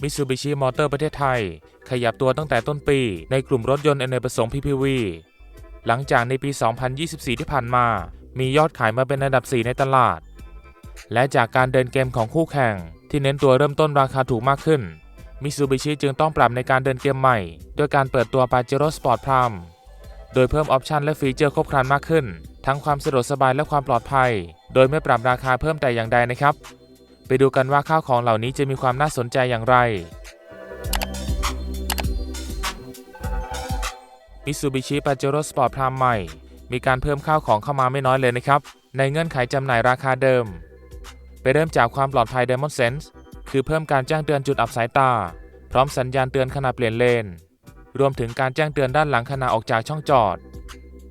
Mitsubishi Motor ประเทศไทย ขยับตัวตั้งแต่ต้นปีในกลุ่มรถยนต์อเนกประสงค์ PPV หลังจากในปี 2024 ที่ผ่านมา มียอดขายมาเป็นอันดับ 4 ในตลาด และจากการเดินเกมของคู่แข่ง ที่เน้นตัวเริ่มต้นราคาถูกมากขึ้น Mitsubishi จึงต้องปรับในการเดินเกมใหม่ ด้วยการเปิดตัว Pajero Sport Prime โดยเพิ่มออปชันและฟีเจอร์ครบครันมากขึ้น ทั้งความสะดวกสบายและความปลอดภัย โดยไม่ปรับราคาเพิ่มแต่อย่างใดนะครับ ไปดูกันว่าข้าวของเหล่านี้จะมีความน่าสนใจอย่างไร Mitsubishi Pajero Sport Prime ใหม่ มีการเพิ่มข้าวของเข้ามาไม่น้อยเลยนะครับ ในเงื่อนไขจำหน่ายราคาเดิม ไปเริ่มจากความปลอดภัย Diamond Sense คือเพิ่มการแจ้งเตือนจุดอับสายตา พร้อมสัญญาณเตือนขณะเปลี่ยนเลน รวมถึงการแจ้งเตือนด้านหลังขณะออกจากช่องจอด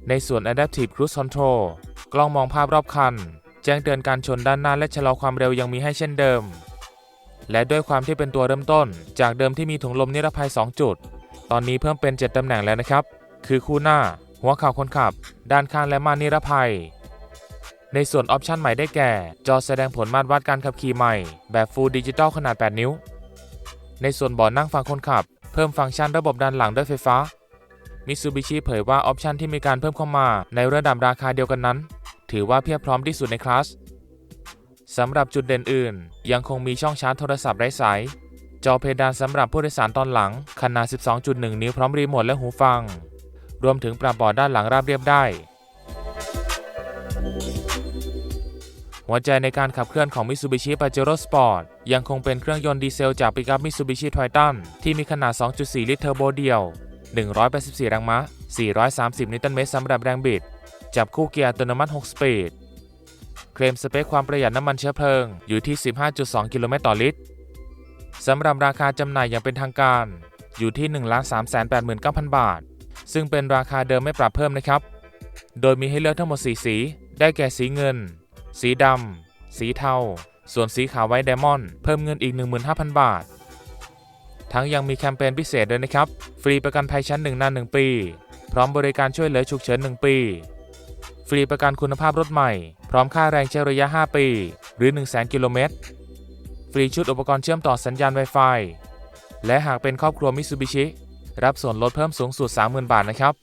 ในส่วน Adaptive Cruise Control กล้องมองภาพรอบคัน แจ้งเตือนการชนด้านหน้าและชะลอความเร็วยังมีให้เช่นเดิม และด้วยความที่เป็นตัวเริ่มต้น จากเดิมที่มีถุงลมนิรภัย 2 จุด ตอนนี้เพิ่มเป็น 7ตำแหน่งแล้วนะครับ คือคู่หน้า หัวเข่าคนขับ ด้านข้างและม่านนิรภัย ในส่วนออปชันใหม่ได้แก่ จอแสดงผลมาตรวัดการขับขี่ใหม่ แบบ Full Digital ขนาด 8 นิ้ว ในส่วนเบาะนั่งฝั่งคนขับ เพิ่มฟังก์ชันระบบด้านหลังด้วยไฟฟ้า Mitsubishi เผยว่าออปชันที่มีการเพิ่มเข้ามาในระดับราคาเดียวกันนั้น ถือว่าเพียบพร้อมที่สุดในคลาสสำหรับจุดเด่นอื่น ยังคงมีช่องชาร์จโทรศัพท์ไร้สาย จอเพดานสำหรับผู้โดยสารตอนหลัง ขนาด 12.1 นิ้วพร้อมรีโมทและหูฟัง รวมถึงปรับเบาะด้านหลังราบเรียบได้ หัวใจในการขับเคลื่อนของ Mitsubishi Pajero Sport ยังคงเป็นเครื่องยนต์ดีเซลจากปิกัพ Mitsubishi Triton ที่มีขนาด 2.4 ลิตรเทอร์โบเดียว 184 แรงม้า 430 นิวตันเมตรสำหรับแรงบิด จับคู่เกียร์อัตโนมัติ 6 สปีด เคลมสเปคความประหยัดน้ำมันเชื้อเพลิงอยู่ที่ 15.2 กิโลเมตรต่อลิตรสำหรับราคาจำหน่ายอย่างเป็นทางการ อยู่ที่ 1,389,000 บาท ซึ่งเป็นราคาเดิมไม่ปรับเพิ่มนะครับ โดยมีให้เลือกทั้งหมด 4 สี ได้แก่สีเงิน สีดำ สีเทา ส่วนสีขาวไว้ไดมอนด์เพิ่มเงินอีก 15,000 บาท ทั้งยังมีแคมเปญพิเศษด้วยนะครับ ฟรีประกันภัยชั้น1นาน1ปี พร้อมบริการช่วยเหลือฉุกเฉิน 1 ปี ฟรีประกันคุณภาพรถใหม่ พร้อมค่าแรงใช้ระยะ 5 ปี หรือ 100,000 กิโลเมตร ฟรีชุดอุปกรณ์เชื่อมต่อสัญญาณ Wi-Fi และหากเป็นครอบครัวมิตซูบิชิรับส่วนลดเพิ่มสูงสุด 30,000 บาทนะครับ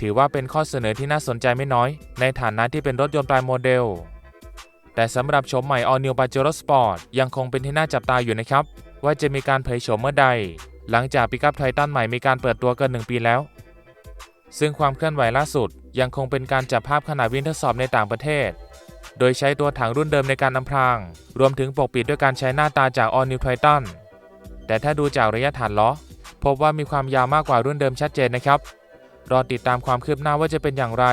ถือว่าเป็นข้อเสนอที่น่าสนใจไม่น้อย ในฐานะที่เป็นรถยนต์ปลายโมเดล แต่สำหรับโฉมใหม่ All New Pajero Sport ยังคงเป็นที่น่าจับตาอยู่นะครับ ว่าจะมีการเผยโฉมเมื่อใด หลังจากปิกัพไททันใหม่มีการเปิดตัวเกิน 1 ปีแล้ว ซึ่งความเคลื่อนไหวล่าสุดยังคงเป็นการจับภาพขณะวิ่งทดสอบในต่างประเทศ โดยใช้ตัวถังรุ่นเดิมในการนำพราง รวมถึงปกปิดด้วยการใช้หน้าตาจาก All New Triton แต่ถ้าดูจากระยะฐานล้อ พบว่ามีความยาวมากกว่ารุ่นเดิมชัดเจนนะครับ รอติดตามความคืบหน้าว่าจะเป็นอย่างไร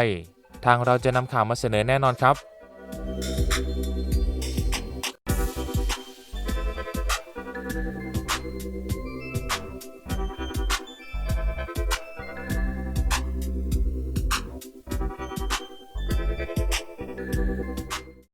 ทางเราจะนำข่าวมาเสนอแน่นอนครับ